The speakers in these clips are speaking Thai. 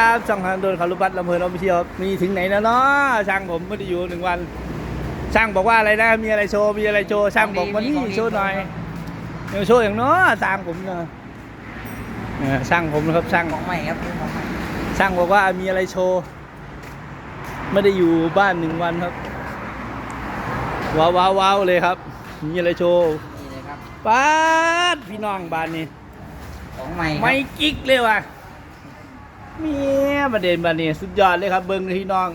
ครับช่องทางโดนขารุบัตรลำเพลินลำเที่ยวมีถึงไหนแล้วเนาะช่างผมไม่ได้อยู่หนึ่งวัน ช่างบอกว่าอะไรนะมีอะไรโชว์มีอะไรโชว์ช่างบอกวันนี้โชว์หน่อยเดี๋ยวโชว์อย่างเนาะตามผมเนาะเนี่ยช่างผมนะครับช่างของใหม่ครับของใหม่ช่างบอกว่ามีอะไรโชว์ไม่ได้อยู่บ้านหนึ่งวันครับ ว้าวว้าวว้าวเลยครับ มีอะไรโชว์นี่เลยครับป้าดพี่น้องบ้านนี้ของใหม่ครับไม่กิ๊กเลยว่ะเมียประเด็นบ้านนี้สุดยอดเลยครับ เบิ้งพี่น้อง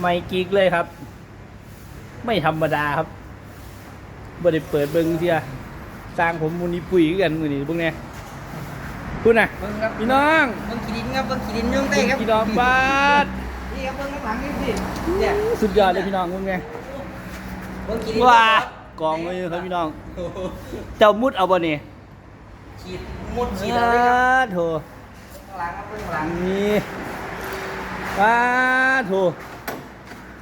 ไม่กิ๊กเลยครับ ไม่ธรรมดาครับบ่ได้เปิดเบิ้งเทียสร้างผมมูนีปุ๋ยคือกันมือนี้เบิ้งเนี่ยพูดนะเบิ้งครับพี่น้องเบิ้งขีดินครับเบิ้งขีดินยุ่งเต้ครับพี่น้องบ้านนี่ครับเบิ้งข้างหลังนี่สิเนี่ยสุดยอดเลยพี่น้องเบิ้งเนี่ยเบิ้งขีดินว้ากองเลยครับพี่น้องโอ้โหเจ้ามุดเอาบ่เนี่ยฉีดมุดฉีดอะไรครับโถข้าง หลังครับเบิ้งข้างหลังนี่ป้าโถ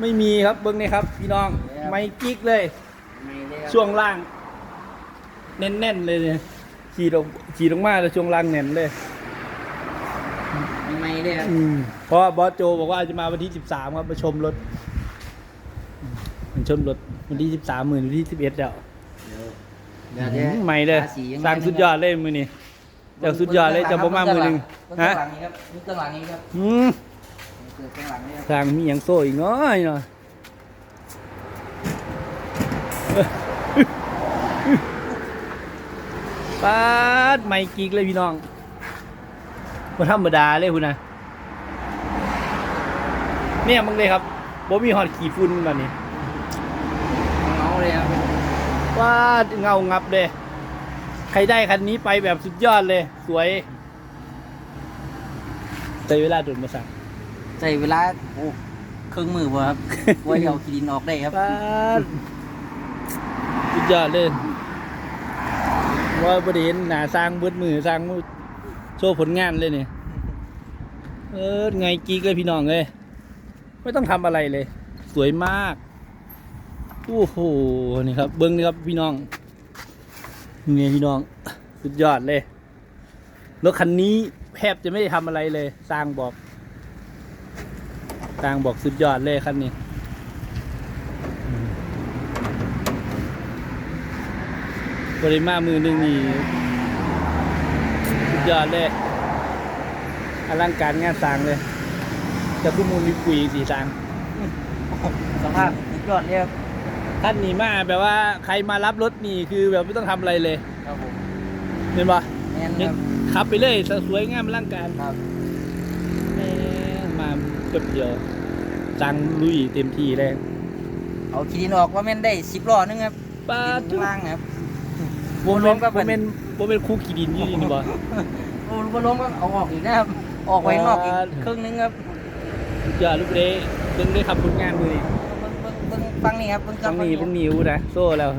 ไม่มีครับเบิ้งนี่ครับ พี่น้องไม่กิ๊กเลย ไม่เลยครับช่วงล่าง แน่นๆเลยเนี่ยขี่ลงขี่ลงมาแล้วช่วงล่างแน่นเลย ไม่เลยครับอืมเพราะว่าบอสโจบอกว่าจะมาวันที่สิบสามครับมาชมรถอืมมันชมรถวันที่สิบสามหมื่นวันที่สิบเอ็ดแล้วเดี๋ยวเดี๋ยวใหม่เลยทสียังไสร้างสุดยอดเลยมือนี้ เจ้าสุดยอดเลยจะบ่มามือหนึ่งเบิ้งฮะข้างหลังนี่ครับเบิ้งข้างหลังนี่ครับอืมเบิ้งข้างหลังนี่ครับสร้างมีอย่างโซ่อีกน้อยเนาะปาดไม่กิ๊กเลยพี่น้องมาธรรมดาเลยคุณนะเนี่ยมึงเลยครับบ่มีหอดขี่ฝุ่นแบบนี้เงาเลยครับวาดเงางับเลย ใครได้คันนี้ไปแบบสุดยอดเลย สวยใช้เวลาดุนมาสั่งใช้เวลาโอ้ครึ่งมือบ่ครับว่าจะเอาขีดินออกได้ครับปาดสุดยอดเลยว่าประเด็นหนาสร้างเบิดมือสร้างมือโชว์ผลงานเลยเนี่ยเออไงกีกเลยพี่น้องเลยไม่ต้องทำอะไรเลย สวยมาก โอ้โหนี่ครับ เบิ้งนี่ครับพี่น้อง นี่พี่น้องสุดยอดเลยรถคันนี้แทบจะไม่ได้ทำอะไรเลยสร้างบอกสร้างบอกสุดยอดเลยคันนี้ปริมามือหนึ่งนี่สุดยอดเลยอลังการงานสร้างเลยจะพุ่มูลมีปุ๋ยสีสร้างสภาพสุดยอดเลยครับ ท่านนี่มาแบบว่าใครมารับรถนี่คือแบบไม่ต้องทำอะไรเลยครับผมเห็นปะแม่นนี่ครับขับไปเลยสวยงามอลังการครับแหม่มาเกือบเดียวสร้างลุยเต็มที่เลยเอาขีดินออกว่าแม่นได้สิบล้อนึงครับป้าดินทุข้างล่างนะครับโมเมนต์โมเมนต์โมเมนต์คู่กี่ดินอยู่นี่บ่ โอ้ลูกบอลลงก็เอาออกอีกนะครับ ออกไว้ข้างนอกอีกอ่าครึ่งนึงครับ สุดยอดลูกเด้เบิ่งได้ขับผลงานมือนี่ ฟังนี่ครับเบิ่งต้องฟัมีนี่ต้องนิ้วนะโซ่แล้ว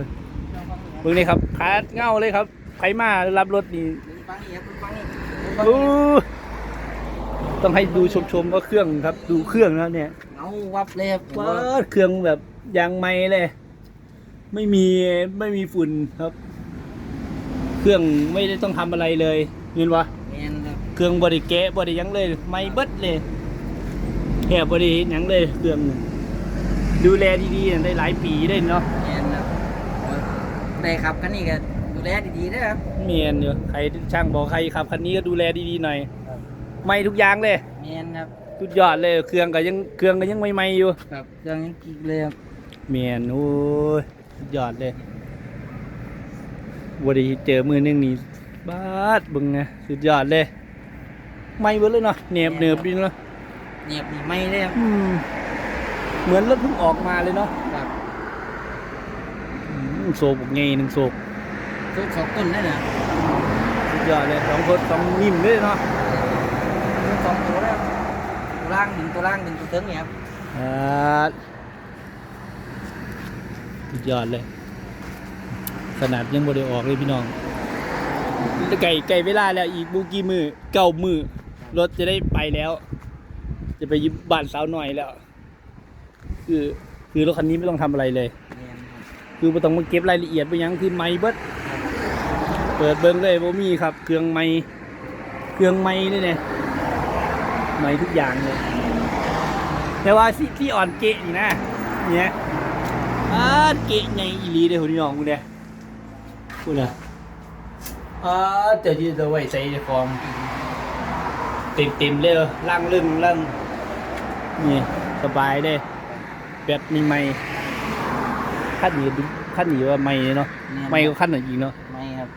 เบิ่งนี่ครับขาดเงาเลยครับใครมารับรถนี่ฟังนี่ครับฟังนี่อู้ต้องให้ดูชมๆว่าเครื่องครับ ดูเครื่องแล้วเนี่ยเงาวับเลยครับว้าดเครื่องแบบยางไม้เลย ไม่มีไม่มีฝุ่นครับ เครื่องไม่ได้ต้องทำอะไรเลยเห็นปะ แม่นครับเครื่องบริแกะบริยังเลย ไม่เบิดเลยแค่บริหยังเลยเครื่องเนี่ย ดูแลดีๆได้หลายปีได้เนาะแม่นครับโอ้ยได้ครับคันนี้ก็ดูแลดีๆนะครับเมียนอยู่ใครช่างบอกใครขับคันนี้ก็ดูแลดีๆหน่อยไม่ทุกอย่างเลยแม่นครับสุดยอดเลยเครื่องก็ยังเครื่องก็ยังไม่ใหม่ๆอยู่ครับเครื่องยังกิ๊กเลยครับเมียนโอ้ยสุดยอดเลยวันนี้เจอมือหนึงนี่บาดบึงไงสุดยอดเลยไม่เบิดเลยเนาะเนียบเนือบดีเนาะเนียบดีไม่เลยครับอืม เหมือนรถเพิ่งออกมาเลยเนาะครับอืมโศกบกไงหนึ่งโศกทุกสองต้นได้เนี่ยสุดยอดเลยสองคนสองนิ่มด้วยเนาะทุกสองตัวแล้วตัวล่างดึงตัวล่างดึงตัวเทิงเนี่ยครับอ่าสุดยอดเลย ขนาดยังบ่ได้ออกเลยพี่น้องไก่ไก่เวลาแล้วอีกบูกี่มือเก้ามือรถจะได้ไปแล้ว จะไปยิบบ้านสาวหน่อยแล้ว คือคือรถคันนี้ไม่ต้องทำอะไรเลย แม่นครับคือไม่ต้องมาเก็บรายละเอียดไปหยังคือไม่เบิดเปิดเบิ้งเลยบ่มีครับ เครื่องไม่เครื่องไม่นี่เนี่ยใหม่ทุกอย่างเลย แต่ว่าที่ที่อ่อนเกะนี่นะเนี่ยอ่าเกะไงอีหลีเด้อพี่น้องกูเนี่ยกูน่ะอ่าเจะยืนจะไว้ใส่ในฟอง เต็มเต็มๆเลยล่างลึงล่างนี่สบายเด้ แบบมีไม่ขั้นนี้ดูขั้นนี้ว่าไม่เนาะไม่ก็ขั้นหน่อยอีกเนาะไม่ครับ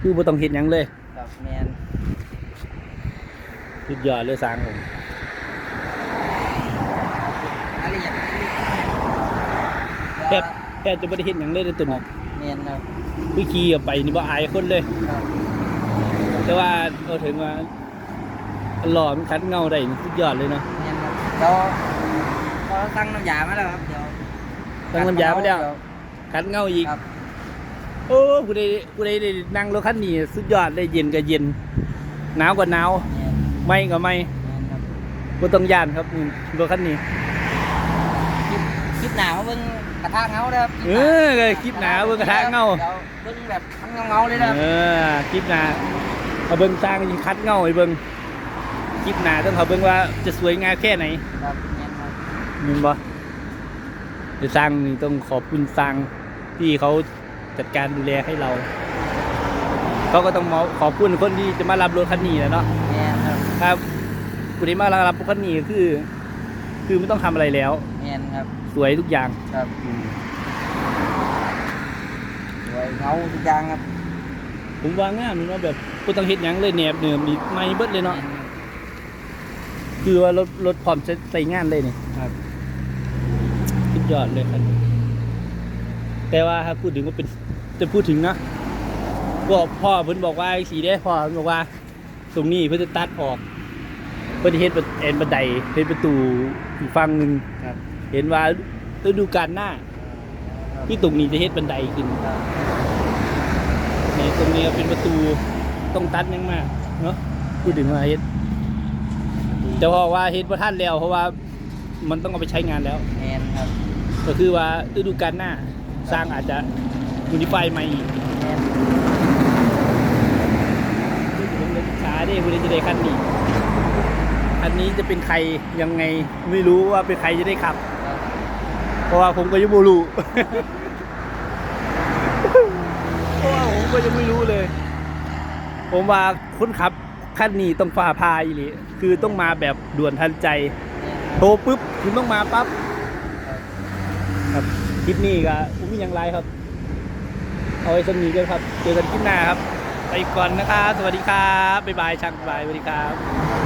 คือบ่ต้องเห็นหยังเลยครับแมนสุดยอดเลยสร้างผมอะไรอย่างแทบแทบจะไม่ได้เห็นหยังเลยในตัวนี้แมนครับคือขี่ออกไปนี่บ่อายคนเลยครับแต่ว่าเอาถึงว่าหล่อมันคัดเงาได้นี่สุดยอดเลยเนาะแมน ตั้งน้ำยามาแล้วครับเดี๋ยวตั้งน้ำยามาแล้วคัดเงาอีกครับโอ้กูได้กูได้ได้นั่งรถคันนี้สุดยอดเลยเย็นก็เย็นหนาวก็หนาวแมนไม่ก็ไม่แมนครับบ่ต้องย่านครับนี่รถคันนี้คลิปคลิปหนามาเบิ่งกระทะเงาเด้อครับเออคลิปหนาเบิ่งกระทะเงาดี๋ยวเบิ่งแบบทั้งเงาๆเลยนะเออคลิปหน้าเอาเบิ่งสร้างยิงคัดเงาให้เบิ่งคลิปหน้าต้องเขาเบิ่งว่าจะสวยงามแค่ไหนครับแมนครับมึงบ่เดี๋ยวสร้างนี่ต้องขอบคุณสร้างที่เขาจัดการดูแลให้เรา เขาก็ต้องมาขอบคุณคนที่จะมารับรถคันนี้แหละเนาะแมนครับครับกูที่มารับรถคันนี้ก็คือ คือไม่ต้องทำอะไรแล้วแมนครับ สวยทุกอย่างครับสวยเงาทุกอย่างครับ ผมว่างามเนาะแบบกูต้องเฮ็ดหยังเลยแหนบเนิมนี่ไม่เบิดเลยเนาะคือว่ารถรถพร้อมจะใส่งานเลยนี่ครับสุด ยอดเลยครับ แต่ว่าถ้าพูดถึงว่าเป็นจะพูดถึงนะก็พ่อเพิ่นบอกว่าสีได้พ่อเพิ่นบอกว่า ตรงนี้เพิ่นจะตัดออก เพิ่นเฮ็ดเป็นเอ็นบันไดเป็นประตูอีกฝั่งหนึ่งครับ เห็นว่าฤดูกาลหน้าที่ตรงนี้จะเฮ็ดบันไดขึ้นนี่ตรงนี้เป็นประตูต้องตัดยังมากเนาะพูดถึงว่าเฮ็ดแต่พอว่าเฮ็ดบ่ทันแล้วเพราะว่ามันต้องเอาไปใช้งานแล้วแมนครับ ก็คือว่าฤดูกาลหน้าสร้างอาจจะมูนิฟายใหม่อีกแมนผมจะศึกษาดิคุณจะได้คันนี้คันนี้จะเป็นใครยังไงไม่รู้ว่าเป็นใครจะได้ขับ เพราะว่าผมก็ยังไม่รู้เพราะว่าผมก็ยังไม่รู้เลย ผมว่าคนขับคันนี้ต้องฝ่าพายอีหลีคือต้องมาแบบด่วนทันใจ โทรปุ๊บคุณต้องมาปั๊บ ครับคลิปนี้ก็ผมมีอย่างไรครับ เอาไว้สมีกันครับ เจอกันคลิปหน้าครับ ไปก่อนนะครับสวัสดีครับ บ๊ายบายช่างบ๊ายบายสวัสดีครับ